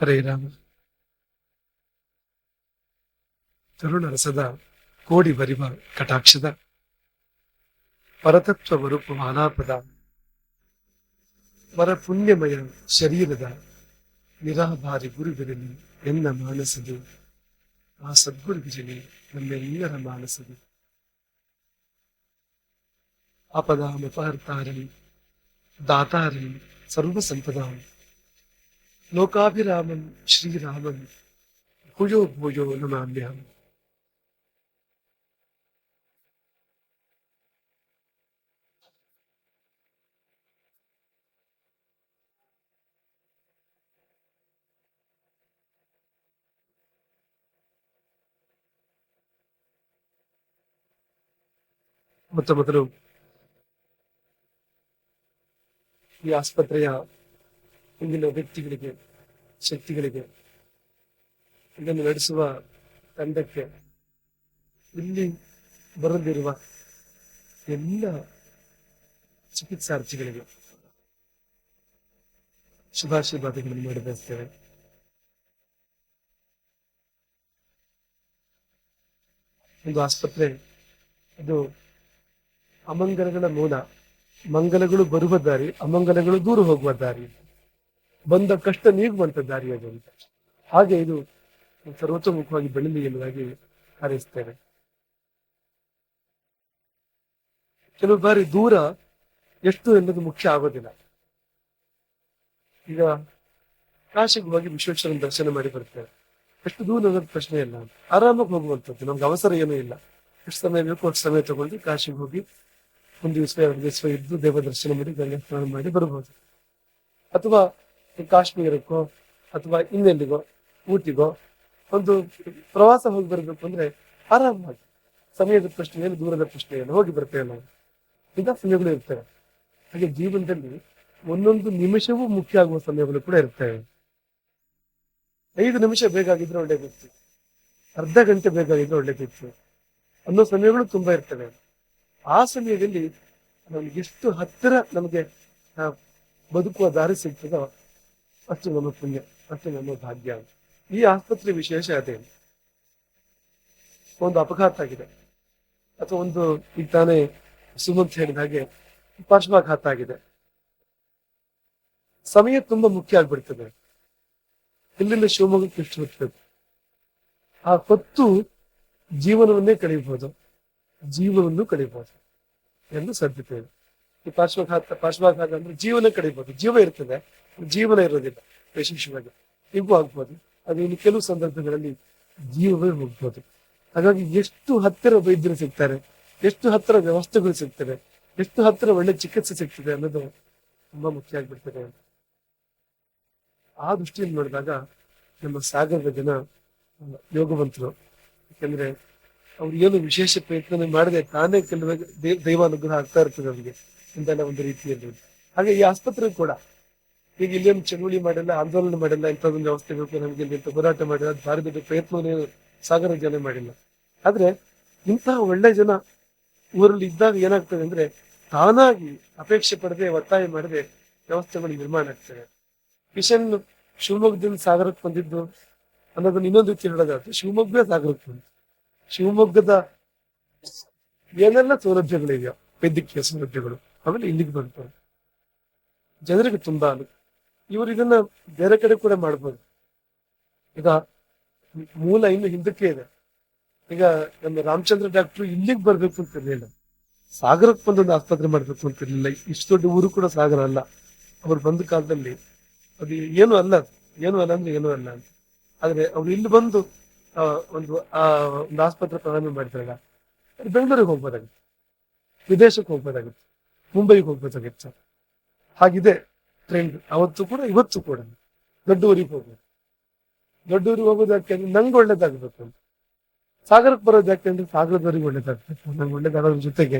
ಹರೇ ರಾಮ. ತರುಣರಸದ ಕೋಡಿ ಬರಿವ ಕಟಾಕ್ಷದ. ಪರತತ್ವ ವರೂಪ ಮಾಲಾಪದ. ಪರ ಪುಣ್ಯಮಯ ಶರೀರದ ನಿರಾಭಾರಿ ಗುರುವಿರಲಿ ಎನ್ನ ಮಾನಸದು. ಆ ಸದ್ಗುರುವಿರಲಿ ನಮ್ಮೆಲ್ಲರ ಮಾನಸದು. ದಾತಾರಂ ಸರ್ವಸಂಪದಾಂ लोकाभिरामं श्रीरामं भुजो भुजो नमाम्यहम्। मतलब मतलब ये आस्पत्रियाँ ಇಂದಿನ ವ್ಯಕ್ತಿಗಳಿಗೆ, ಶಕ್ತಿಗಳಿಗೆ ಇದನ್ನು ನಡೆಸುವ ತಂಡಕ್ಕೆ ಇಲ್ಲಿ ಬರಲಿರುವ ಎಲ್ಲ ಚಿಕಿತ್ಸಾರ್ಥಿಗಳಿಗೆ ಶುಭಾಶೀರ್ವಾದಗಳನ್ನು ಮಾಡಿ ಬಯಸ್ತೇವೆ. ಒಂದು ಆಸ್ಪತ್ರೆ, ಇದು ಅಮಂಗಲಗಳ ಮೂಲ. ಮಂಗಲಗಳು ಬರುವ ದಾರಿ, ಅಮಂಗಲಗಳು ದೂರ ಹೋಗುವ ದಾರಿ. ಬಂದ ಕಷ್ಟ ನೀಗುವಂತ ದಾರಿ ಅದು ಅಂತ. ಹಾಗೆ ಇದು ಸರ್ವತೋಮುಖವಾಗಿ ಬೆಳಲಿ ಎಂಬುದಾಗಿ ಹಾರೈಸ್ತೇವೆ ಕೆಲವು ಬಾರಿ ದೂರ ಎಷ್ಟು ಎನ್ನುವುದು ಮುಖ್ಯ ಆಗೋದಿಲ್ಲ. ಈಗ ಕಾಶಿಗೆ ಹೋಗಿ ವಿಶ್ವೇಶ್ವರನ ದರ್ಶನ ಮಾಡಿ ಬರ್ತೇವೆ ಎಷ್ಟು ದೂರ ಅನ್ನೋದು ಪ್ರಶ್ನೆ ಇಲ್ಲ. ಆರಾಮಾಗಿ ಹೋಗುವಂಥದ್ದು. ನಮ್ಗೆ ಅವಸರ ಏನೂ ಇಲ್ಲ. ಎಷ್ಟು ಸಮಯ ಬೇಕು ಅಷ್ಟು ಸಮಯ ತಗೊಂಡು ಕಾಶಿಗೆ ಹೋಗಿ ಒಂದು ದಿವಸ, ಎರಡು ದಿವಸ ಇದ್ದು ದೇವ ದರ್ಶನ ಮಾಡಿ ಗಂಗಾ ಸ್ನಾನ ಮಾಡಿ ಬರ್ಬೋದು. ಅಥವಾ ಕಾಶ್ಮೀರಕ್ಕೋ ಅಥವಾ ಇನ್ನೆಲ್ಲಿಗೋ ಊಟಿಗೋ ಒಂದು ಪ್ರವಾಸ ಹೋಗಿ ಬರಬೇಕು ಅಂದ್ರೆ ಆರಾಮಾಗಿ ಸಮಯದ ಪ್ರಶ್ನೆ ಏನು ದೂರದ ಪ್ರಶ್ನೆ ಏನು ಹೋಗಿ ಬರ್ತೇವೆ ನಾವು. ಇಂಥ ಸಮಯಗಳು ಇರ್ತವೆ. ಹಾಗೆ ಜೀವನದಲ್ಲಿ ಒಂದೊಂದು ನಿಮಿಷವೂ ಮುಖ್ಯ ಆಗುವ ಸಮಯಗಳು ಕೂಡ ಇರ್ತವೆ. ಐದು ನಿಮಿಷ ಬೇಕಾಗಿದ್ರೆ ಒಳ್ಳೇದಿತ್ತು. ಅರ್ಧ ಗಂಟೆ ಬೇಕಾಗಿದ್ರೆ ಒಳ್ಳೇದಿತ್ತು. ಅನ್ನೋ ಸಮಯಗಳು ತುಂಬಾ ಇರ್ತವೆ. ಆ ಸಮಯದಲ್ಲಿ ನಮ್ಗೆ ಎಷ್ಟು ಹತ್ತಿರ ನಮಗೆ ಬದುಕುವ ದಾರಿ ಸಿಗ್ತದೋ ಅಷ್ಟು ನಮ್ಮ ಪುಣ್ಯ, ಅಷ್ಟು ನಮ್ಮ ಭಾಗ್ಯ. ಈ ಆಸ್ಪತ್ರೆ ವಿಶೇಷ ಅದೇ. ಒಂದು ಅಪಘಾತ ಆಗಿದೆ. ಅಥವಾ ಒಂದು ಈಗ ತಾನೇ ಸುಮಂತ್ ಹೇಳಿದ ಹಾಗೆ ಪಾರ್ಶ್ವಾಘಾತ ಆಗಿದೆ. ಸಮಯ ತುಂಬಾ ಮುಖ್ಯ ಆಗ್ಬಿಡ್ತದೆ. ಇಲ್ಲಿಂದ ಶಿವಮೊಗ್ಗಕ್ಕೆ ಎಷ್ಟು ಹೊತ್ತದು ಆ ಹೊತ್ತು ಜೀವನವನ್ನೇ ಕಳೀಬಹುದು ಜೀವವನ್ನು ಕಳೀಬಹುದು ಎಂದು ಸಾಧ್ಯತೆ ಇದೆ. ಈ ಪಾರ್ಶ್ವಘಾತ ಪಾರ್ಶ್ವಘಾತ ಅಂದ್ರೆ ಜೀವನ ಕಡಿಬೋದು ಜೀವ ಇರ್ತದೆ ಜೀವನ ಇರೋದಿಲ್ಲ ವಿಶೇಷವಾಗಿ. ಹೀಗೂ ಆಗ್ಬೋದು. ಅದು ಇನ್ನು ಕೆಲವು ಸಂದರ್ಭಗಳಲ್ಲಿ ಜೀವವೇ ಹೋಗ್ಬೋದು. ಹಾಗಾಗಿ ಎಷ್ಟು ಹತ್ತಿರ ವೈದ್ಯರು ಸಿಗ್ತಾರೆ, ಎಷ್ಟು ಹತ್ತಿರ ವ್ಯವಸ್ಥೆಗಳು ಸಿಗ್ತವೆ, ಎಷ್ಟು ಹತ್ತಿರ ಒಳ್ಳೆ ಚಿಕಿತ್ಸೆ ಸಿಗ್ತದೆ ಅನ್ನೋದು ತುಂಬಾ ಮುಖ್ಯ ಆಗ್ಬಿಡ್ತದೆ. ಆ ದೃಷ್ಟಿಯಲ್ಲಿ ನೋಡಿದಾಗ ನಮ್ಮ ಸಾಗರದ ಜನ, ಯೋಗವಂತರು, ಯಾಕಂದ್ರೆ ಅವ್ರು ಏನು ವಿಶೇಷ ಪ್ರಯತ್ನ ಮಾಡದೆ ತಾನೇ ಕೆಲವೇ ದೈವಾನುಗ್ರಹ ಆಗ್ತಾ ಇರ್ತದೆ ಅವ್ರಿಗೆ. ಇಂತೆಲ್ಲ ಒಂದು ರೀತಿಯಲ್ಲಿ ಹಾಗೆ ಈ ಆಸ್ಪತ್ರೆ ಕೂಡ ಈಗ ಇಲ್ಲೇನು ಚಳುವಳಿ ಮಾಡಲ್ಲ, ಆಂದೋಲನ ಮಾಡಲ್ಲ, ಇಂಥದ್ದೊಂದು ವ್ಯವಸ್ಥೆ ಬೇಕು, ನಮಗೆ ಇಲ್ಲಿ ಹೋರಾಟ ಮಾಡಿಲ್ಲ, ಅದು ಭಾರಿ ದೊಡ್ಡ ಪ್ರಯತ್ನವನ್ನೇ ಸಾಗರ ಜನ ಮಾಡಿಲ್ಲ. ಆದ್ರೆ ಇಂತಹ ಒಳ್ಳೆ ಜನ ಊರಲ್ಲಿ ಇದ್ದಾಗ ಏನಾಗ್ತದೆ ಅಂದ್ರೆ ತಾನಾಗಿ ಅಪೇಕ್ಷೆ ಪಡದೆ, ಒತ್ತಾಯ ಮಾಡದೆ ವ್ಯವಸ್ಥೆಗಳು ನಿರ್ಮಾಣ ಆಗ್ತವೆ. ಮಿಷನ್ ಶಿವಮೊಗ್ಗದಿಂದ ಸಾಗರಕ್ಕೆ ಬಂದಿದ್ದು ಅನ್ನೋದನ್ನ ಇನ್ನೊಂದು ರೀತಿ ಹೇಳೋದಾದ್ರೆ ಶಿವಮೊಗ್ಗ ಸಾಗರಕ್ಕೆ ಬಂದು ಶಿವಮೊಗ್ಗದ ಏನೆಲ್ಲ ಸೌಲಭ್ಯಗಳಿದೆಯೋ, ವೈದ್ಯಕೀಯ ಸೌಲಭ್ಯಗಳು ಆಮೇಲೆ ಇಲ್ಲಿಗೆ ಬಂತು ಜನರಿಗೆ ತುಂಬಾ ಇವರು ಇದನ್ನ ಬೇರೆ ಕಡೆ ಕೂಡ ಮಾಡ್ಬೋದು. ಈಗ ಮೂಲ ಇನ್ನು ಹಿಂದಕ್ಕೆ ಇದೆ. ಈಗ ನಮ್ಮ ರಾಮಚಂದ್ರ ಡಾಕ್ಟರ್ ಇಲ್ಲಿಗೆ ಬರ್ಬೇಕು ಅಂತ ಇರ್ಲಿಲ್ಲ ಸಾಗರಕ್ಕೆ ಬಂದೊಂದು ಆಸ್ಪತ್ರೆ ಮಾಡ್ಬೇಕು ಅಂತ ಇರ್ಲಿಲ್ಲ ಇಷ್ಟು ದೊಡ್ಡ ಊರು ಕೂಡ ಸಾಗರ ಅಲ್ಲ. ಅವ್ರು ಬಂದ ಕಾಲದಲ್ಲಿ ಅದು ಏನು ಅಲ್ಲ. ಏನು ಅಲ್ಲ ಅಂದ್ರೆ ಏನು ಅಲ್ಲ ಅಂತ. ಆದ್ರೆ ಅವ್ರು ಇಲ್ಲಿ ಬಂದು ಒಂದು, ಆ, ಒಂದು ಆಸ್ಪತ್ರೆ ಪ್ರಾರಂಭ ಅದು ಬೆಂಗಳೂರಿಗೆ ಹೋಗ್ಬೋದಾಗಿತ್ತು. ವಿದೇಶಕ್ಕೆ ಹೋಗ್ಬೋದಾಗಿತ್ತು. ಮುಂಬೈಗೆ ಸರ್ ಹಾಗಿದೆ ಟ್ರೆಂಡ್ ಅವತ್ತು ಕೂಡ, ಇವತ್ತು ಕೂಡ ದೊಡ್ಡ ಊರಿಗೆ ಹೋಗ್ಬೇಕು. ದೊಡ್ಡ ಊರಿಗೆ ಹೋಗೋದು ಯಾಕೆ ಅಂದ್ರೆ ನಂಗೆ ಒಳ್ಳೇದಾಗಬೇಕು ಅಂತ. ಸಾಗರಕ್ಕೆ ಬರೋದು ಯಾಕೆ ಅಂದ್ರೆ ಸಾಗರದವರಿಗೆ ಒಳ್ಳೇದಾಗ್ಬೇಕು. ನಂಗೆ ಒಳ್ಳೇದಾಗೋದ್ರ ಜೊತೆಗೆ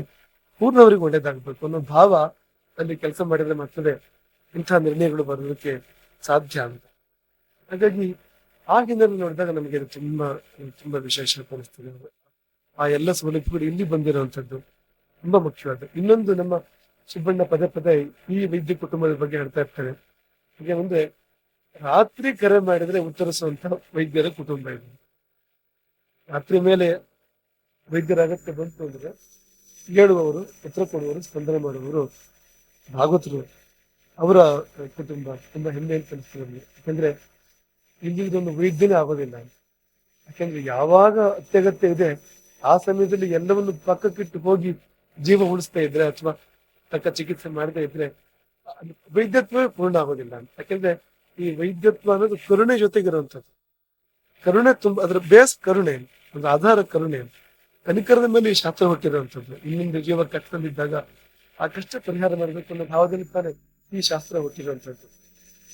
ಊರಿನವ್ರಿಗೆ ಒಳ್ಳೇದಾಗಬೇಕು ಅನ್ನೋ ಭಾವ ಅಲ್ಲಿ ಕೆಲಸ ಮಾಡಿದ್ರೆ ಮಾತ್ರ ಇಂಥ ನಿರ್ಣಯಗಳು ಬರೋದಕ್ಕೆ ಸಾಧ್ಯ ಅಂತ ಹಾಗಾಗಿ ಆ ಹಿನ್ನೆಲೆ ನೋಡಿದಾಗ ನಮಗೆ ಅದು ತುಂಬಾ ತುಂಬಾ ವಿಶೇಷ ಕಾಣಿಸ್ತದೆ ಆ ಎಲ್ಲ ಸೌಲಭ್ಯಗಳು ಇಲ್ಲಿ ಬಂದಿರುವಂಥದ್ದು ತುಂಬಾ ಮುಖ್ಯವಾದ. ಇನ್ನೊಂದು ನಮ್ಮ ಸುಬ್ಬಣ್ಣ ಪದೇ ಪದೇ ಈ ವೈದ್ಯ ಕುಟುಂಬದ ಬಗ್ಗೆ ಹೇಳ್ತಾ ಇರ್ತಾರೆ. ಹೀಗೆ ಮುಂದೆ ರಾತ್ರಿ ಕರೆ ಮಾಡಿದ್ರೆ ಉತ್ತರಿಸುವಂತ ವೈದ್ಯರ ಕುಟುಂಬ ಇದೆ. ರಾತ್ರಿ ಮೇಲೆ ವೈದ್ಯರ ಅಗತ್ಯ ಬಂತು ಅಂದ್ರೆ ಹೇಳುವವರು ಉತ್ತರ ಕೊಡುವವರು, ಸ್ಪಂದನೆ ಮಾಡುವವರು ಭಾಗವತರು ಅವರ ಕುಟುಂಬ. ತುಂಬಾ ಹೆಮ್ಮೆ ಅಂತ ನಮ್ಗೆ. ಯಾಕಂದ್ರೆ ಇಲ್ಲಿ ಇದೊಂದು ವೈದ್ಯನೇ ಆಗೋದಿಲ್ಲ. ಯಾಕಂದ್ರೆ ಯಾವಾಗ ಅತ್ಯಗತ್ಯ ಇದೆ, ಆ ಸಮಯದಲ್ಲಿ ಎಲ್ಲವನ್ನು ಪಕ್ಕಕ್ಕಿಟ್ಟು ಹೋಗಿ ಜೀವ ಉಳಿಸ್ತಾ ಇದ್ರೆ ಅಥವಾ ತಕ್ಕ ಚಿಕಿತ್ಸೆ ಮಾಡದೇ ಇದ್ರೆ ವೈದ್ಯತ್ವವೇ ಪೂರ್ಣ ಆಗೋದಿಲ್ಲ ಯಾಕಂದ್ರೆ ಈ ವೈದ್ಯತ್ವ ಅನ್ನೋದು ಕರುಣೆ ಜೊತೆಗಿರುವಂಥದ್ದು. ಕರುಣೆ ತುಂಬ, ಅದ್ರ ಬೇಸ್ ಕರುಣೆ, ಒಂದು ಆಧಾರ ಕರುಣೆ. ಕನಿಕರದ ಮೇಲೆ ಈ ಶಾಸ್ತ್ರ ಹುಟ್ಟಿರುವಂತದ್ದು ಇನ್ನೊಂದು ಜೀವ ಕಷ್ಟದಲ್ಲಿದ್ದಾಗ ಆ ಕಷ್ಟ ಪರಿಹಾರ ಮಾಡಬೇಕು ಅನ್ನೋ ಭಾವದಲ್ಲಿ ತಾನೇ ಈ ಶಾಸ್ತ್ರ ಹುಟ್ಟಿರುವಂತದ್ದು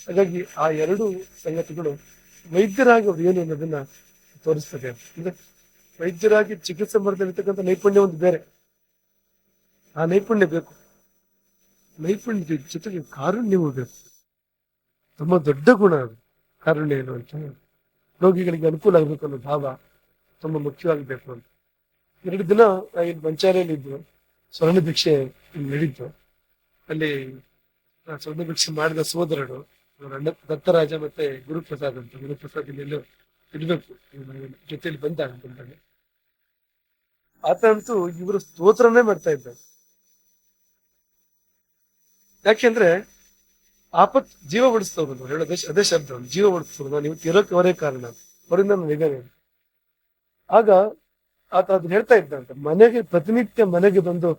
ಹಾಗಾಗಿ ಆ ಎರಡು ಸಂಗತಿಗಳು ವೈದ್ಯರಾಗಿ ಅವ್ರು ಏನು ಅನ್ನೋದನ್ನ ತೋರಿಸ್ತದೆ. ಅಂದ್ರೆ ವೈದ್ಯರಾಗಿ ಚಿಕಿತ್ಸೆ ಮಾಡದಲ್ಲಿರ್ತಕ್ಕಂಥ ನೈಪುಣ್ಯ ಒಂದು ಬೇರೆ. ಆ ನೈಪುಣ್ಯ ಬೇಕು. ನೈಪುಣ್ಯ ಜೊತೆಗೆ ಕಾರುಣ್ಯವೂ ಬೇಕು. ತುಂಬ ದೊಡ್ಡ ಗುಣ ಅದು, ಕಾರುಣ್ಯ ಏನು ಅಂತ ರೋಗಿಗಳಿಗೆ ಅನುಕೂಲ ಆಗಬೇಕು ಅನ್ನೋ ಭಾವ ತುಂಬ ಮುಖ್ಯವಾಗಬೇಕು ಅಂತ. ಎರಡು ದಿನ ಇಲ್ಲಿ ಮಂಚಾಲೆಯಲ್ಲಿ ಇದ್ದು, ಸ್ವರ್ಣ ಭಿಕ್ಷೆ ನಡೀತು ಅಲ್ಲಿ ಸ್ವರ್ಣ ಭಿಕ್ಷೆ ಮಾಡಿದ ಸೋದರರು ದತ್ತರಾಜ ಮತ್ತೆ ಗುರುಪ್ರಸಾದ್ ಅಂತ. ಗುರುಪ್ರಸಾದ್ ಇಲ್ಲೆಲ್ಲೋ ಇರ್ಬೇಕು ಜೊತೆಯಲ್ಲಿ ಬಂದಾಗ ಬಂದಾಗ ಆತ ಅಂತೂ ಇವರು ಸ್ತೋತ್ರನೇ ಮಾಡ್ತಾ ಇದ್ದಾರೆ. ಯಾಕೆಂದ್ರೆ ಆಪತ್ ಜೀವ ಉಳಿಸ್ತವ್ರು ಹೇಳೋದೇ ಅದೇ ಶಬ್ದ ಜೀವ ಉಳಿಸ್ತವ್ರು ನೀವು ಇರೋಕೆ ಅವರೇ ಕಾರಣ. ಅವರಿಂದ ನಿಗನೆ ಆಗ ಆತ ಅದನ್ನ ಹೇಳ್ತಾ ಇದ್ದಂತ, ಮನೆಗೆ ಪ್ರತಿನಿತ್ಯ ಮನೆಗೆ ಬಂದು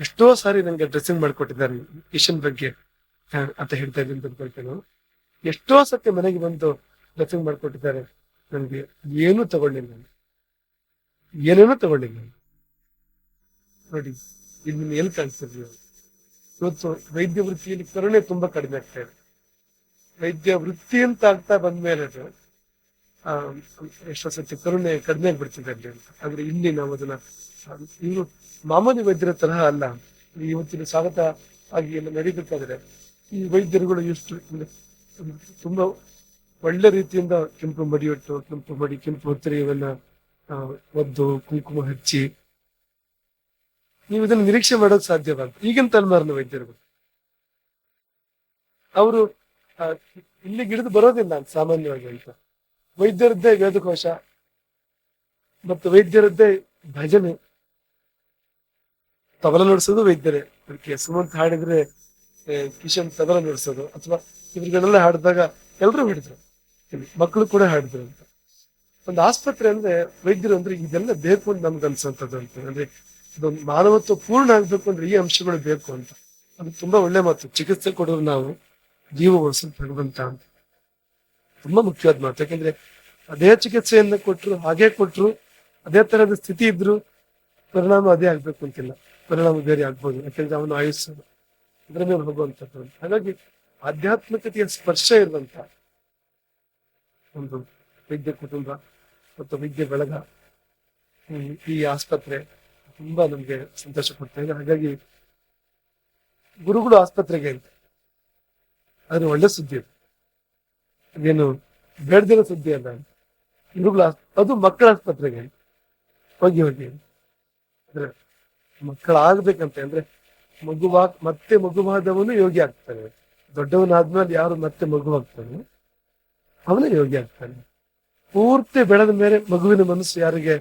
ಎಷ್ಟೋ ಸಾರಿ ನನಗೆ ಡ್ರೆಸ್ಸಿಂಗ್ ಮಾಡ್ಕೊಟ್ಟಿದ್ದಾರೆ ಕಿಶನ್ ಬಗ್ಗೆ ಅಂತ ಹೇಳ್ತಾ ಇದ್ದೀನಿ ಅಂದ್ಕೊಳ್ತೇನೆ ಎಷ್ಟೋ ಸತಿ ಮನೆಗೆ ಬಂದು ಡ್ರೆಸ್ಸಿಂಗ್ ಮಾಡ್ಕೊಟ್ಟಿದ್ದಾರೆ. ನನ್ಗೆ ಏನೂ ತಗೊಳ್ಳಿಲ್ಲ ಏನೇನೂ ತಗೊಳ್ಳಿಲ್ಲ ನೋಡಿ ಇಲ್ಲಿ ಎಲ್ಲಿ ಕಾಣಿಸ್ತಿದ್ವಿ ಇವತ್ತು ವೈದ್ಯ ವೃತ್ತಿಯಲ್ಲಿ ಕರುಣೆ ತುಂಬಾ ಕಡಿಮೆ ಆಗ್ತಾ ಇದೆ. ವೈದ್ಯ ವೃತ್ತಿ ಅಂತ ಆಗ್ತಾ ಬಂದ್ಮೇಲೆ ಅದು ಆ, ಎಷ್ಟೋ ಸತಿ ಕರುಣೆ ಕಡಿಮೆ ಆಗ್ಬಿಡ್ತಿದೆ ಅಲ್ಲಿ ಅಂತ. ಆದ್ರೆ ಇಲ್ಲಿ ನಾವು ಅದನ್ನ ಇವರು ಮಾಮೂಲಿ ವೈದ್ಯರ ತರಹ ಅಲ್ಲ. ಇವತ್ತಿನ ಸ್ವಾಗತ ಆಗಿ ಎಲ್ಲ ನಡೀಬೇಕಾದ್ರೆ ಈ ವೈದ್ಯರುಗಳು ಎಷ್ಟು ತುಂಬಾ ಒಳ್ಳೆ ರೀತಿಯಿಂದ ಕೆಂಪು ಮಡಿಯೊಟ್ಟು ಕೆಂಪು ಮಡಿ ಕೆಂಪು ಹೊತ್ತರಿ ಇವೆಲ್ಲ ಒದ್ದು ಕುಂಕುಮ ಹಚ್ಚಿ ನೀವು ಇದನ್ನ ನಿರೀಕ್ಷೆ ಮಾಡೋದು ಸಾಧ್ಯವಾಗ ಈಗಿನ ತಲೆಮಾರಿನ ವೈದ್ಯರು. ಅವರು ಇಲ್ಲಿ ಗಿಡದು ಬರೋದಿಲ್ಲ ಸಾಮಾನ್ಯವಾಗಿ ಅಂತ. ವೈದ್ಯರದ್ದೇ ವೇದಕೋಶ ಮತ್ತು ವೈದ್ಯರದ್ದೇ ಭಜನೆ. ತಬಲ ನುಡಿಸೋದು ವೈದ್ಯರೇ. ಅದಕ್ಕೆ ಸುಮಂತ್ ಹಾಡಿದ್ರೆ ಕಿಶನ್ ತಬಲ ನುಡಿಸೋದು. ಅಥವಾ ಇವ್ರಿಗೆಲ್ಲ ಹಾಡಿದಾಗ ಎಲ್ಲರೂ ಹಿಡಿದ್ರು. ಮಕ್ಕಳು ಕೂಡ ಹಾಡಿದ್ರು ಅಂತ. ಒಂದು ಆಸ್ಪತ್ರೆ ಅಂದ್ರೆ ವೈದ್ಯರು ಅಂದ್ರೆ ಇದೆಲ್ಲ ಬೇಕು ಅಂತ ನಮ್ಗೆ ಅನ್ಸಂತದ್ದು ಅಂತ. ಅಂದ್ರೆ ಇದೊಂದು ಮಾನವತ್ವ ಪೂರ್ಣ ಆಗ್ಬೇಕು ಅಂದ್ರೆ ಈ ಅಂಶಗಳು ಬೇಕು ಅಂತ. ಅದು ತುಂಬಾ ಒಳ್ಳೆ ಮಾತು. ಚಿಕಿತ್ಸೆ ಕೊಡೋರು ನಾವು ಜೀವ ಉಳಿಸಲು ಭಗವಂತ ಅಂತ. ತುಂಬಾ ಮುಖ್ಯವಾದ ಮಾತು. ಯಾಕಂದ್ರೆ ಅದೇ ಚಿಕಿತ್ಸೆಯನ್ನು ಕೊಟ್ಟರು ಹಾಗೆ ಕೊಟ್ಟರು ಅದೇ ತರಹದ ಸ್ಥಿತಿ ಇದ್ರು ಪರಿಣಾಮ ಅದೇ ಆಗ್ಬೇಕು ಅಂತಿಲ್ಲ. ಪರಿಣಾಮ ಬೇರೆ ಆಗ್ಬೋದು. ಯಾಕಂದ್ರೆ ಅವನು ಆಯುಸ್ಸು ಅದರ ಮೇಲೆ ಹೋಗುವಂಥದ್ದು. ಹಾಗಾಗಿ ಆಧ್ಯಾತ್ಮಿಕತೆಯ ಸ್ಪರ್ಶ ಇರುವಂತ ಒಂದು ವೈದ್ಯ ಕುಟುಂಬ ಮತ್ತು ವೈದ್ಯ ಬೆಳಗ ಈ ಆಸ್ಪತ್ರೆ ತುಂಬಾ ನಮ್ಗೆ ಸಂತೋಷ ಕೊಡ್ತಾ ಇದೆ. ಹಾಗಾಗಿ ಗುರುಗಳು ಆಸ್ಪತ್ರೆಗೆ ಅಂತ ಆದ್ರೆ ಒಳ್ಳೆ ಸುದ್ದಿ ಅದು. ಅದೇನು ಬೇಡದಿರೋ ಸುದ್ದಿ ಅಲ್ಲ ಗುರುಗಳು ಅದು ಮಕ್ಕಳ ಆಸ್ಪತ್ರೆಗೆ ಹೋಗಿ ಹೋಗಿ. ಅಂದ್ರೆ ಮಕ್ಕಳಾಗ್ಬೇಕಂತ ಅಂದ್ರೆ ಮಗುವಾ, ಮತ್ತೆ ಮಗುವಾದವನು ಯೋಗಿ ಆಗ್ತಾನೆ. ದೊಡ್ಡವನಾದ್ಮೇಲೆ ಯಾರು ಮತ್ತೆ ಮಗುವಾಗ್ತಾನೆ? ಅವನೇ ಯೋಗಿ ಆಗ್ತಾನೆ. ಪೂರ್ತಿ ಬೆಳೆದ ಮೇಲೆ ಮಗುವಿನ ಮನಸ್ಸು ಯಾರಿಗೆ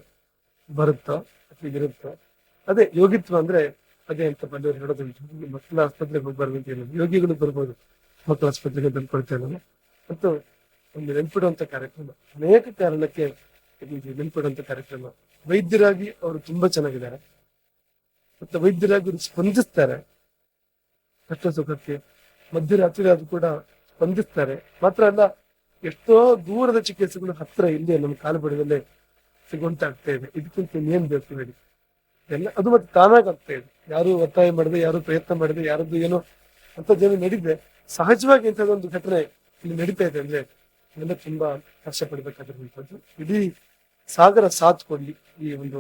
ಬರುತ್ತೋ ಅಥವಾ ಇರುತ್ತೋ ಅದೇ ಯೋಗಿತ್ವ ಅಂದ್ರೆ ಅದೇ ಅಂತ ಬಂದವರು ಹೇಳೋದು ಮಕ್ಕಳ ಆಸ್ಪತ್ರೆಗೆ ಹೋಗ್ಬಾರ್ದು ಅಂತ ಹೇಳೋದು ಯೋಗಿಗಳು ಬರ್ಬೋದು, ಮಕ್ಕಳ ಆಸ್ಪತ್ರೆಗೆ ತಂದ್ಕೊಳ್ತೇವೆ ನಾನು ಮತ್ತು ಒಂದು ನೆನ್ಪಿಡುವಂತ ಕಾರ್ಯಕ್ರಮ. ಅನೇಕ ಕಾರಣಕ್ಕೆ ನೆನ್ಪಿಡುವಂತ ಕಾರ್ಯಕ್ರಮ. ವೈದ್ಯರಾಗಿ ಅವರು ತುಂಬಾ ಚೆನ್ನಾಗಿದ್ದಾರೆ. ಮತ್ತೆ ವೈದ್ಯರಾಗಿ ಅವರು ಸ್ಪಂದಿಸ್ತಾರೆ. ಕಷ್ಟ ಸುಖಕ್ಕೆ ಮಧ್ಯರಾತ್ರಿ ಅದು ಕೂಡ ಸ್ಪಂದಿಸ್ತಾರೆ. ಮಾತ್ರ ಅಲ್ಲ, ಎಷ್ಟೋ ದೂರದ ಚಿಕಿತ್ಸೆಗಳು ಹತ್ರ ಇಲ್ಲೇ ನಮ್ಮ ಕಾಲುಬಡದಲ್ಲೇ ಸಿಗುವಂತ ಸಿಗುವಂತಾಗ್ತಾ ಇದೆ. ಇದಕ್ಕಿಂತ ಇನ್ನೇನ್ ಬೇಕು ಹೇಳಿ? ಎಲ್ಲ ಅದು ಮತ್ತೆ ತಾನಾಗ್ ಆಗ್ತಾ ಇದೆ. ಯಾರು ಒತ್ತಾಯ ಮಾಡಿದೆ, ಯಾರು ಪ್ರಯತ್ನ ಮಾಡಿದೆ, ಯಾರದ್ದು ಏನೋ ಅಂತ ಜನ ನಡೀದೆ ಸಹಜವಾಗಿ ಇಂಥದ್ದೊಂದು ಘಟನೆ ಇಲ್ಲಿ ನಡೀತಾ ಇದೆ ಅಂದ್ರೆ ಇದೆಲ್ಲ ತುಂಬಾ ಕಷ್ಟ ಪಡ್ಬೇಕಾಗಿರುವಂತದ್ದು ಇಡೀ ಸಾಗರ ಸಾಥ್ ಕೊಡ್ಲಿ ಈ ಒಂದು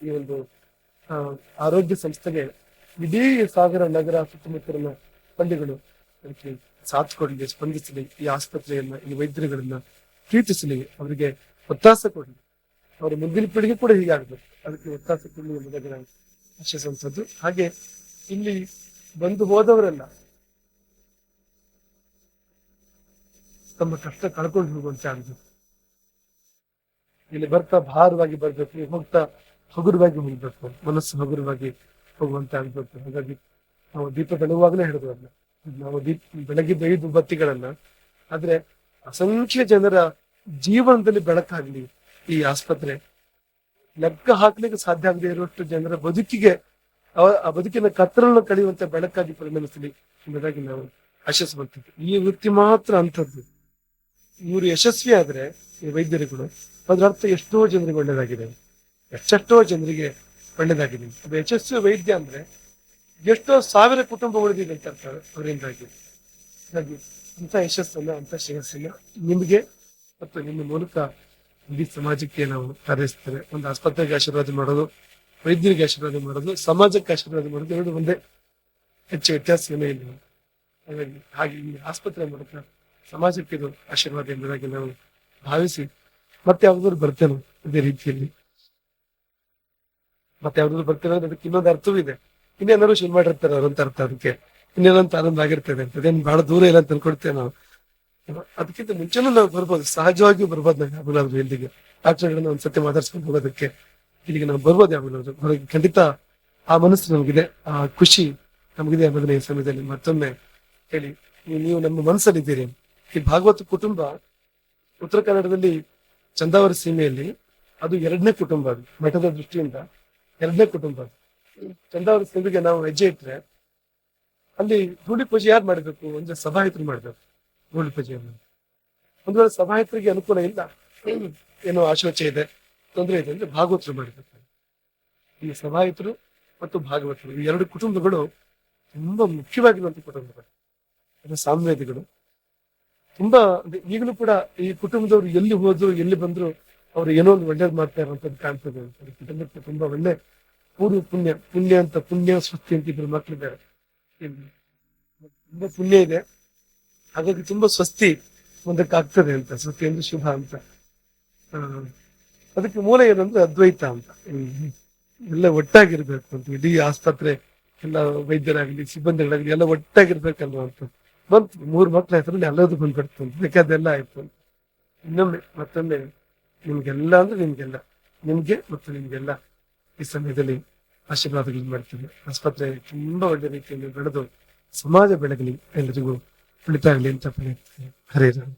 ಈ ಒಂದು ಆರೋಗ್ಯ ಸಂಸ್ಥೆಗೆ ಇಡೀ ಸಾಗರ ನಗರ ಸುತ್ತಮುತ್ತಲಿನ ಹಳ್ಳಿಗಳು ಅದಕ್ಕೆ ಸಾಥ್ ಕೊಡಲಿ ಸ್ಪಂದಿಸಲಿ, ಈ ಆಸ್ಪತ್ರೆಯನ್ನ, ಈ ವೈದ್ಯರುಗಳನ್ನ ಪ್ರೀತಿಸಲಿ, ಅವರಿಗೆ ಒತ್ತಾಸ ಕೊಡ್ಲಿ ಅವರ ಮುಂದಿನ ಪೀಳಿಗೆ ಕೂಡ ಹೀಗಾಗ್ಬೇಕು. ಅದಕ್ಕೆ ಒತ್ತಾಸ ಕೊಡಲಿ ಎಂಬುದಾಗಿ ನಾವು ಆಶಿಸುವಂಥದ್ದು. ಹಾಗೆ ಇಲ್ಲಿ ಬಂದು ಹೋದವರೆಲ್ಲ ತಮ್ಮ ಕಷ್ಟ ಕಳ್ಕೊಂಡು ಹೋಗುವಂತೆ ಆಗ್ಬೇಕು ಇಲ್ಲಿ ಬರ್ತಾ ಭಾರವಾಗಿ ಬರ್ಬೇಕು ಹೋಗ್ತಾ ಹಗುರವಾಗಿ ಹೋಗ್ಬೇಕು, ಮನಸ್ಸು ಹಗುರವಾಗಿ ಹೋಗುವಂತೆ ಆಗ್ಬೇಕು. ಹಾಗಾಗಿ ನಾವು ದೀಪ ಬೆಳಗುವಾಗಲೇ ಹಿಡಿದು ಅದನ್ನ ನಾವು ದೀಪ ಬೆಳಗ್ಗೆ ಐದು ಬತ್ತಿಗಳನ್ನ, ಆದ್ರೆ ಅಸಂಖ್ಯ ಜನರ ಜೀವನದಲ್ಲಿ ಬೆಳಕಾಗ್ಲಿ ಈ ಆಸ್ಪತ್ರೆ. ಲೆಕ್ಕ ಹಾಕ್ಲಿಕ್ಕೆ ಸಾಧ್ಯ ಆಗದೆ ಇರುವಷ್ಟು ಜನರ ಬದುಕಿಗೆ ಆ ಬದುಕಿನ ಕತ್ತಲನ್ನು ಕಳೆಯುವಂತ ಬೆಳಕಾಗಿ ಪರಿಣಮಿಸಲಿ ಎಂಬುದಾಗಿ ನಾವು ಆಶಿಸುವಂಥದ್ದು ಈ ವೃತ್ತಿ ಮಾತ್ರ ಅಂಥದ್ದು. ಇವರು ಯಶಸ್ವಿ ಆದ್ರೆ ಈ ವೈದ್ಯರುಗಳು ಅದರ ಅರ್ಥ ಎಷ್ಟೋ ಜನರಿಗೆ ಒಳ್ಳೇದಾಗಿದೆ. ಎಷ್ಟೆಷ್ಟೋ ಜನರಿಗೆ ಒಳ್ಳೇದಾಗಿದೆ. ಅದು ಯಶಸ್ವಿ ವೈದ್ಯ ಅಂದ್ರೆ ಎಷ್ಟೋ ಸಾವಿರ ಕುಟುಂಬ ಉಳಿದಿದೆ ಅಂತ ಅರ್ಥ ಅವರಿಂದಾಗಿ. ಹಾಗಾಗಿ ಅಂತ ಯಶಸ್ಸನ್ನ ಅಂತ ಶ್ರೇಯಸ್ಸನ್ನ ನಿಮಗೆ ಮತ್ತು ನಿಮ್ಮ ಮೂಲಕ ಇಡೀ ಸಮಾಜಕ್ಕೆ ನಾವು ಹಾರೈಸ್ತೇವೆ ಒಂದು ಆಸ್ಪತ್ರೆಗೆ ಆಶೀರ್ವಾದ ಮಾಡೋದು, ವೈದ್ಯರಿಗೆ ಆಶೀರ್ವಾದ ಮಾಡೋದು, ಸಮಾಜಕ್ಕೆ ಆಶೀರ್ವಾದ ಮಾಡೋದು ಎರಡು ಒಂದೇ ಹೆಚ್ಚು ವ್ಯತ್ಯಾಸ ಏನೂ ಇಲ್ಲ. ಹಾಗಾಗಿ ಹಾಗೆ ಈ ಆಸ್ಪತ್ರೆ ಮೂಲಕ ಸಮಾಜಕ್ಕೆ ಇದು ಆಶೀರ್ವಾದ ಎಂಬುದಾಗಿ ನಾವು ಭಾವಿಸಿ, ಮತ್ತೆ ಯಾವ್ದಾದ್ರು ಬರ್ತೇನೆ ಇದೇ ರೀತಿಯಲ್ಲಿ. ಮತ್ತೆ ಯಾವ್ದಾದ್ರು ಬರ್ತೇನೆ ಅಂದ್ರೆ ಅದಕ್ಕೆ ಇನ್ನೊಂದು ಅರ್ಥವೂ ಇದೆ. ಇನ್ನೇನಾದ್ರು ಶುರು ಮಾಡಿರ್ತಾರೆ ಅವ್ರಂತ ಅರ್ಥ ಅದಕ್ಕೆ. ಇನ್ನೇನಂತ ಆನಂದ ಆಗಿರ್ತದೆ ಅಂತ. ಅದೇನು ಬಹಳ ದೂರ ಇಲ್ಲ ಅಂತ ಅನ್ಕೊಡ್ತೇವೆ ನಾವು. ಅದಕ್ಕಿಂತ ಮುಂಚೆನೂ ನಾವು ಬರ್ಬೋದು. ಸಹಜವಾಗಿ ಬರ್ಬೋದು ನಾವು ಯಾವಾಗಲಾದ್ರು ಇಲ್ಲಿಗೆ ಡಾಕ್ಟರ್ಗಳನ್ನ ಸತ್ಯ ಮಾತಾಡ್ಸ್ಕೊಂಡು ಹೋಗೋದಕ್ಕೆ ಇಲ್ಲಿಗೆ ನಾವು ಬರ್ಬೋದು ಯಾವಾಗಲಾದ್ರು ಹೊರಗೆ ಖಂಡಿತ ಆ ಮನಸ್ಸು ನಮಗಿದೆ, ಆ ಖುಷಿ ನಮಗಿದೆ ಅನ್ನೋದನ್ನ ಈ ಸಮಯದಲ್ಲಿ ಮತ್ತೊಮ್ಮೆ ಹೇಳಿ. ನೀವು- ನಮ್ಮ ನಮ್ಮ ಮನಸ್ಸಲ್ಲಿದ್ದೀರಿ. ಈ ಭಾಗವತ ಕುಟುಂಬ ಉತ್ತರ ಕನ್ನಡದಲ್ಲಿ ಚಂದಾವರ ಸೀಮೆಯಲ್ಲಿ ಅದು ಎರಡನೇ ಕುಟುಂಬ ಅದು, ಮಠದ ದೃಷ್ಟಿಯಿಂದ ಎರಡನೇ ಕುಟುಂಬ ಅದು. ಚಂದಾವರ ಸೀಮೆಗೆ ನಾವು ಹೆಜ್ಜೆ ಇಟ್ರೆ ಅಲ್ಲಿ ಧೂಳಿ ಪೂಜೆ ಯಾರು ಮಾಡಬೇಕು? ಅಂದ್ರೆ ಸಭಾಯಿತರು ಮಾಡ್ಬೇಕು. ಪೂಜೆ ಒಂದು ವೇಳೆ ಅನುಕೂಲ ಇಲ್ಲ, ಏನೋ ಆಶೋಚೆ ಇದೆ, ತೊಂದರೆ ಇದೆ ಅಂದ್ರೆ ಭಾಗವತರು ಮಾಡಿರ್ತಾರೆ ಈ ಸಭಾಯಿತರು ಮತ್ತು ಭಾಗವತರು, ಈ ಎರಡು ಕುಟುಂಬಗಳು ತುಂಬಾ ಮುಖ್ಯವಾಗಿರುವಂತ ಕುಟುಂಬಗಳು. ಅಂದ್ರೆ ಸಾಮ್ವೇದಿಗಳು. ತುಂಬಾ ಈಗಲೂ ಕೂಡ ಈ ಕುಟುಂಬದವರು ಎಲ್ಲಿ ಹೋದ್ರು, ಎಲ್ಲಿ ಬಂದ್ರು ಅವ್ರು ಏನೋ ಒಂದು ಒಳ್ಳೇದು ಮಾಡ್ತಾ ಇರುವಂತದ್ದು ಕಾಣ್ತದೆ. ಕುಟುಂಬಕ್ಕೆ ತುಂಬಾ ಒಳ್ಳೆ ಪೂರ್ವ ಪುಣ್ಯ ಪುಣ್ಯ ಅಂತ, ಪುಣ್ಯ ಸೃಷ್ಟಿ ಅಂತ ಇಬ್ಬರು ಮಕ್ಕಳಿದ್ದಾರೆ ತುಂಬಾ ಪುಣ್ಯ ಇದೆ. ಹಾಗಾಗಿ ತುಂಬಾ ಸ್ವಸ್ತಿ ಮುಂದಕ್ಕೆ ಅಂತ, ಸ್ವಸ್ತಿ ಅಂದ್ರೆ ಶುಭ ಅಂತ. ಅದಕ್ಕೆ ಮೂಲ ಏನಂದ್ರೆ ಅದ್ವೈತ ಅಂತ. ಎಲ್ಲ ಒಟ್ಟಾಗಿರ್ಬೇಕು ಅಂತ, ಇಡೀ ಆಸ್ಪತ್ರೆ, ಎಲ್ಲ ವೈದ್ಯರಾಗ್ಲಿ, ಸಿಬ್ಬಂದಿಗಳಾಗ್ಲಿ, ಎಲ್ಲ ಒಟ್ಟಾಗಿರ್ಬೇಕಲ್ವ ಅಂತ. ಬಂತು, ಮೂರು ಮಕ್ಳ ಹೆಸರಲ್ಲಿ ಎಲ್ಲದೂ ಬಂದ್ಬಿಡ್ತು ಬೇಕಾದೆಲ್ಲ ಆಯ್ತು ಅಂತ. ಇನ್ನೊಮ್ಮೆ, ಮತ್ತೊಮ್ಮೆ ನಿಮ್ಗೆಲ್ಲ ಅಂದ್ರೆ ನಿಮ್ಗೆಲ್ಲ. ನಿಮ್ಗೆ ಮತ್ತು ನಿಮ್ಗೆಲ್ಲ ಈ ಸಮಯದಲ್ಲಿ ಆಶೀರ್ವಾದಗಳು ಮಾಡ್ತೀವಿ ಆಸ್ಪತ್ರೆ ತುಂಬಾ ಒಳ್ಳೆ ರೀತಿಯಲ್ಲಿ ಬೆಳೆದು ಸಮಾಜ ಬೆಳಗಲಿ ಎಲ್ಲರಿಗೂ ಒಳಿತಾಗಲಿ ಅಂತ ಪ್ರಯತ್ನ ಹರೇ ರಾಮ್